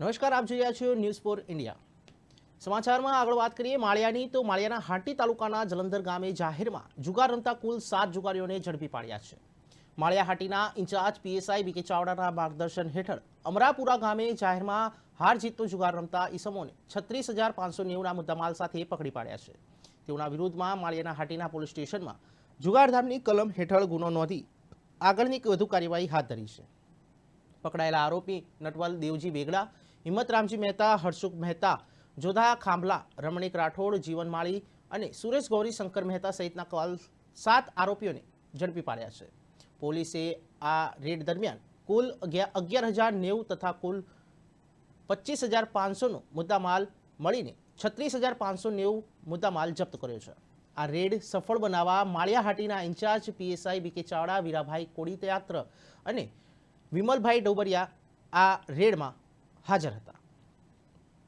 નમસ્કાર, આપ જોઈ રહ્યા છો ન્યૂઝ ફોર ઇન્ડિયા સમાચારમાં આગળ વાત કરીએ, માળિયાની, તો માળિયાના હાટી તાલુકાના જલંધર ગામે જાહેરમાં જુગાર રમતા કુલ સાત જુગારીઓને ઝડપી પાડ્યા છે. Maliya Hatina incharge PSI BK ચાવડાના માર્ગદર્શન હેઠળ અમરાપુરા ગામે જાહેરમાં હાર જીતનો જુગાર રમતા ઈસમોને છત્રીસ હજાર પાંચસો નેવુંના મુદ્દામાલ સાથે પકડી પાડ્યા છે. તેઓના વિરુદ્ધમાં માળિયાના હાટીના પોલીસ સ્ટેશનમાં જુગારધામની કલમ હેઠળ ગુનો નોંધી આગળની વધુ કાર્યવાહી હાથ ધરી છે. પકડાયેલા આરોપી નટવલ દેવજી બેગડા હિંમત રામજી મહેતા હર્ષુખ મહેતા, જોધા ખાંભલા, રમણીક રાઠોડ, જીવન માળી અને સુરેશ ગૌરી, શંકર મહેતા સહિતના કવાલ સાત આરોપીઓને ઝડપી પાડ્યા છે. પોલીસે આ રેડ દરમિયાન કુલ અગિયાર હજાર નેવું તથા કુલ પચીસ હજાર પાંચસોનો મુદ્દામાલ મળીને છત્રીસ હજાર પાંચસો નેવું મુદ્દામાલ જપ્ત કર્યો છે. આ રેડ સફળ બનાવવા Maliyahatina incharge PSI BK Chavda, Virabhai કોડીતયાત્ર અને વિમલભાઈ ડોબરિયા આ રેડમાં હાજર હતા.